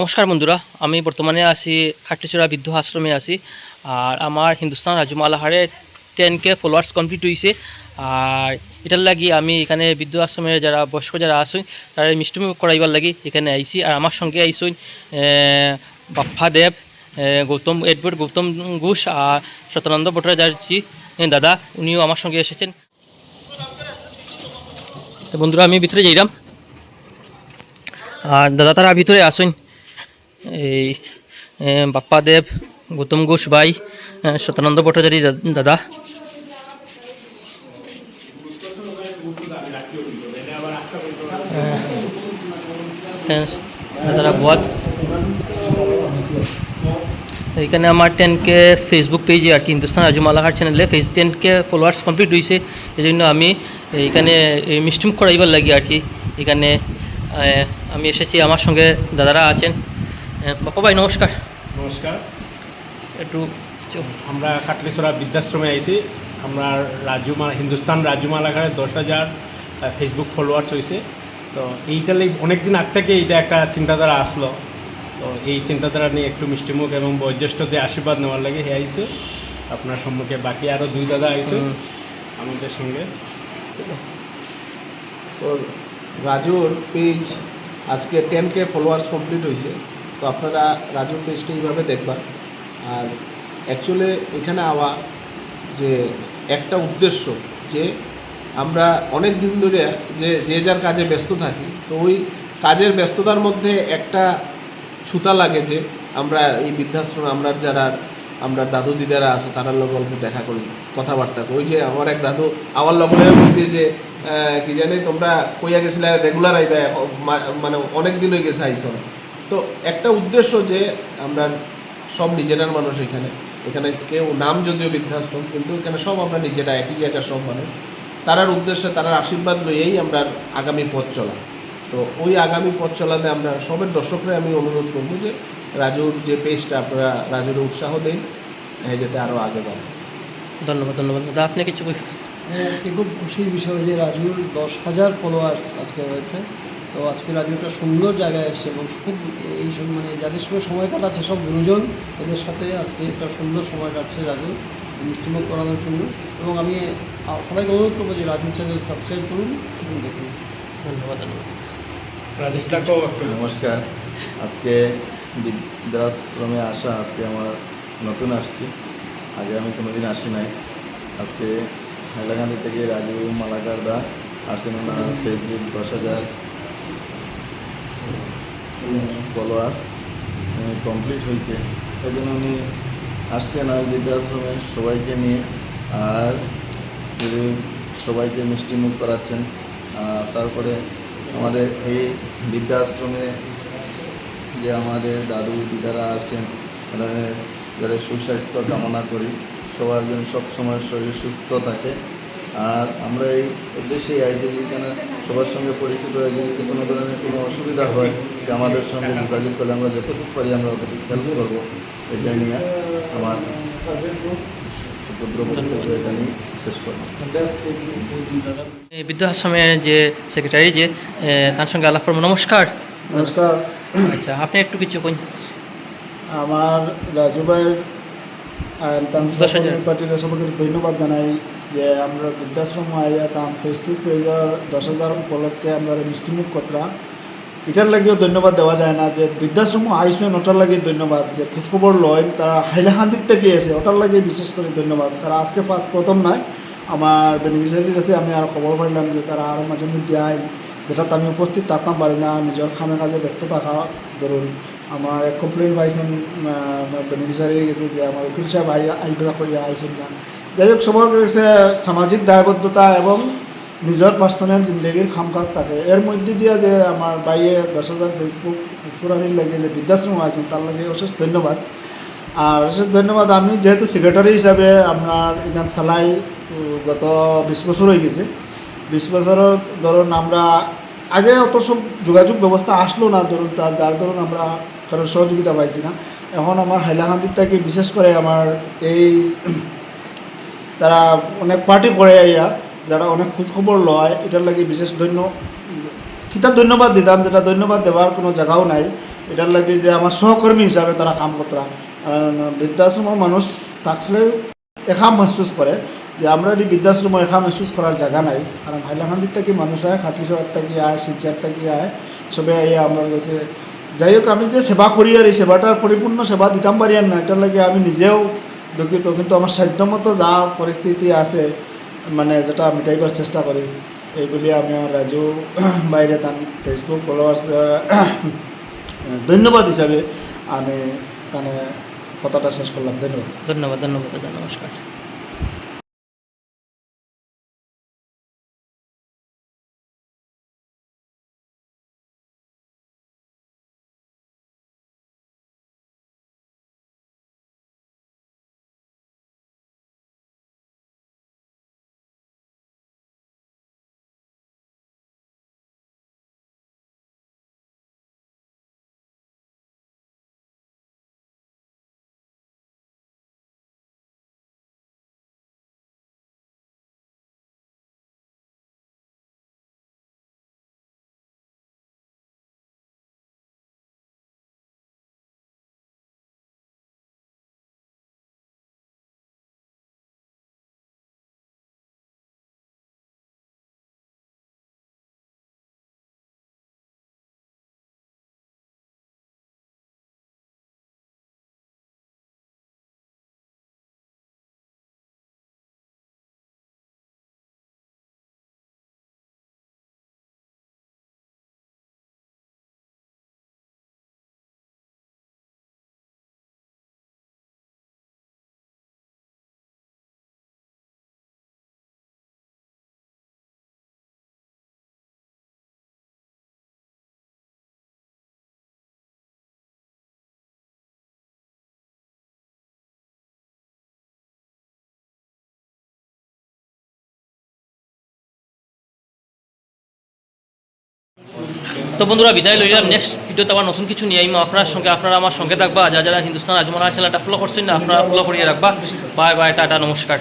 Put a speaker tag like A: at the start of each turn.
A: নমস্কার বন্ধুরা, আমি বর্তমানে আছি খাটলিচড়া বৃদ্ধ আশ্রমে আছি, আর আমার হিন্দুস্তান রাজমালাহারে টেন কে ফলোয়ার্স কমপ্লিট হয়েছে আর এটার লাগি আমি এখানে বৃদ্ধ আশ্রমে যারা, বয়স্ক যারা আসুন তারা মিষ্টিমুখ করাইবার লাগি এখানে আইছি, আর আমার সঙ্গে আইসুন বাপ্পা দেব গৌতম এডওয়ার্ড গৌতম ঘোষ আর সত্যানন্দ ভট্টাচার্যী দাদা উনিও আমার সঙ্গে এসেছেন। তো বন্ধুরা আমি ভিতরে যাইলাম। আর দাদা তারা ভিতরে আসুন। এই বাপ্পা দেব গৌতম ঘোষ ভাই সত্যানন্দ ভট্টাচার্য দা- দাদা। এ, দাদারা বদ এখানে আমার টেন কে ফেসবুক পেজে আর কি হিন্দুস্তান রাজুমালাহার চ্যানেলে ফেস টেন কে ফলোয়ার্স কমপ্লিট হয়েছে এই জন্য আমি এখানে এই মিষ্টিমুখ করাইবার লাগি আর কি। এখানে আমি এসেছি আমার সঙ্গে দাদারা আছেন। বাপ্পা ভাই, নমস্কার।
B: নমস্কার।
A: একটু
B: আমরা কাটলিছড়া বৃদ্ধাশ্রমে আইছি। আমরা রাজুমা হিন্দুস্তান রাজুমালাঘারে দশ হাজার ফেসবুক ফলোয়ার্স হয়েছে তো এইটা অনেক দিন আগ থেকে এইটা একটা চিন্তাধারা আসলো। তো এই চিন্তাধারা নিয়ে একটু মিষ্টিমুখ এবং বয়োজ্যেষ্ঠদের আশীর্বাদ নেওয়ার লাগে হে আইছে আপনার সম্মুখে বাকি আরও দুই দাদা
A: হুম।
B: আমাদের সঙ্গে।
C: তো রাজুর পেজ আজকে টেন কে ফলোয়ার্স কমপ্লিট হয়েছে তো আপনারা রাজুর পেজটা এইভাবে দেখবেন আর অ্যাকচুয়ালি এখানে আওয়া যে একটা উদ্দেশ্য যে আমরা অনেক দিন ধরে যে যে যার কাজে ব্যস্ত থাকি তো ওই কাজের ব্যস্ততার মধ্যে একটা ছুতা লাগে যে আমরা এই বৃদ্ধাশ্রমে আমরা যারা, আমরা দাদু দিদারা আছে তারার লোক অল্প দেখা করি, কথাবার্তা ওই যে আমার এক দাদু, আমার লগে বলছে যে কি জানি তোমরা কইয়া গেছিলে রেগুলার আইবা মানে অনেক দিন হয়ে গেছে আইসো তো একটা উদ্দেশ্য যে আমরা সব নিজেরার মানুষ এখানে এখানে কেউ নাম যদিও বৃদ্ধাশ্রম, কিন্তু এখানে সব আমরা নিজেরা, একই জায়গার সব মানুষ। তারার উদ্দেশ্যে, তারার আশীর্বাদ লইয়েই আমরা আগামী পথ চলা। তো ওই আগামী পথ চলাতে আমরা সবের দর্শকরা আমি অনুরোধ করব যে রাজুর যে পেজটা আপনারা রাজুর উৎসাহ দিন এই যাতে আরও আগে বাড়ে।
A: ধন্যবাদ ধন্যবাদ। দাদা আপনি কিছু
D: আজকে খুব খুশির বিষয় যে রাজুর দশ হাজার ফলোয়ার্স আজকে হয়েছে তো আজকে রাজু একটা সুন্দর জায়গায় এসছে এবং খুব এই সব মানে যাদের সঙ্গে সময় কাটাচ্ছে সব গুরুজন এদের সাথে আজকে একটা সুন্দর সময় কাটছে রাজু মিষ্টিমুখ করানোর জন্য। এবং আমি সবাইকে অনুরোধ করব যে রাজুর চ্যানেল সাবস্ক্রাইব করুন এবং দেখুন।
A: ধন্যবাদ
B: রাজেশ দাকেও
E: নমস্কার। আজকে বৃদ্ধাশ্রমে আসা আজকে আমার নতুন আসছি। আগে আমি কোনোদিন আসি নাই। আজকে হাইলাকান্দি থেকে রাজু মালাকার দা আসছেন ওনার ফেসবুক দশ হাজার ফলোয়ার্স কমপ্লিট হয়েছে। এই জন্য উনি আসছেন আর বৃদ্ধাশ্রমে সবাইকে নিয়ে। আর সবাইকে মিষ্টিমুখ করাচ্ছেন তারপরে আমাদের এই বৃদ্ধাশ্রমে যে আমাদের দাদু, দিদারা আসছেন, তাদের যাদের সুস্বাস্থ্য কামনা করি। সবার জন্য সবসময় শরীর সুস্থ থাকে। আর আমরা এই উদ্দেশ্যেই আইছি যে এখানে সবার সঙ্গে পরিচিত হয়েছে যদি কোনো ধরনের কোনো অসুবিধা হয়, যে আমাদের সঙ্গে যোগাযোগ করলে আমরা যতটুকু পারি আমরা অতটুকু হেল্প করব। এটাই নিয়ে আমার সুপুত্র বক্তব্য এখানেই শেষ করলাম
A: এই বৃদ্ধ আশ্রমের যে সেক্রেটারি যে তার সঙ্গে আলাপ করব। নমস্কার।
F: নমস্কার।
A: আচ্ছা আপনি একটু কিছু কই
F: আমার রাজু ভাইয়ের। পার্টির সবাইকে ধন্যবাদ জানাই যে আমরা বৃদ্ধাশ্রম আইয়া তাম ফেসবুক পেজের দশ হাজার উপলক্ষে আমরা মিষ্টিমুখ কতরা এটার লাগেও ধন্যবাদ দেওয়া যায় না যে বৃদ্ধাশ্রম আইসেন ওটার লাগে ধন্যবাদ যে খোঁজখবর লয়, তারা হাইলাকান্দির থেকে এসে ওটার লাগে বিশেষ করে ধন্যবাদ। তারা আজকে প্রথম নয় আমার বেনিফিশিয়ারির কাছে আমি আরও খবর পাইলাম যে তারা আরও মাঝে মধ্যে আয় যেটাতে আমি উপস্থিত থাকতাম পারি না নিজের খামে কাজে ব্যস্ত থাকা, ধরুন আমার কমপ্লেন পাইছেন বেনিফিশিয়ারি গেছে যে আমার উকিল সাহেব আই আইবা করিয়া আইছেন না। যাই হোক সবার কাছে সামাজিক দায়বদ্ধতা এবং নিজের পার্সোনাল জিন্দগির খাম কাজ থাকে। এর মধ্যে দিয়ে যে আমার বাইয়ে দশ হাজার ফেসবুক পুরানির লাগে যে বৃদ্ধাশ্রম আছেন তার লাগে অশেষ ধন্যবাদ। আর অশেষ ধন্যবাদ। আমি যেহেতু সেক্রেটারি হিসাবে আপনার এখান চালাই গত বিশ বছর হয়ে গেছে। বিশ বছরের ধরুন আমরা আগে অত সব যোগাযোগ ব্যবস্থা আসলো না ধরুন তার যার ধরুন আমরা কারণ সহযোগিতা পাইছি না। এখন আমার হাইলাকান্দির থেকে বিশেষ করে আমার এই তারা অনেক পার্টি করে আইয়া যারা অনেক খোঁজখবর লয়, এটার লাগে বিশেষ ধন্য, কিতা ধন্যবাদ দিতাম, যেটা ধন্যবাদ দেওয়ার কোনো জায়গাও নাই। এটার লাগে যে আমার সহকর্মী হিসাবে তারা কাম করতরা বৃদ্ধাশ্রমের মানুষ থাকলে একা মহসুস করে যে আমরা এই বৃদ্ধাশ্রমে একা মহসুস করার জায়গা নাই। কারণ হাইলাকান্দির থেকে মানুষ আয় খাটুসরার থেকে আয় শিলচার থেকে আয় সবে আইয়া আমার কাছে। যাই হোক, আমি যে সেবা করি আর এই সেবাটার পরিপূর্ণ সেবা দিতাম পারি আর না এটার লাগে আমি নিজেও দুঃখিত। কিন্তু আমার সাধ্যমতো যা পরিস্থিতি আছে মানে যেটা মিটাইবার চেষ্টা করি এইগুলি আমি আমার রাজু বাইরে তার ফেসবুক ফলোয়ার্স ধন্যবাদ হিসাবে আমি মানে কথাটা শেষ করলাম ধন্যবাদ।
A: ধন্যবাদ ধন্যবাদ দাদা নমস্কার তো বন্ধুরা, বিদায় লই যাব নেক্সট ভিডিওতে আবার নতুন কিছু নিয়ে আমি আপনার সঙ্গে। আপনারা আমার সঙ্গে থাকবা। যা যারা হিন্দুস্তান আজমরা চ্যানেলটা ফলো করছেন না, আপনারা ফলো করিয়ে রাখবা। বাই বাই টাটা, নমস্কার।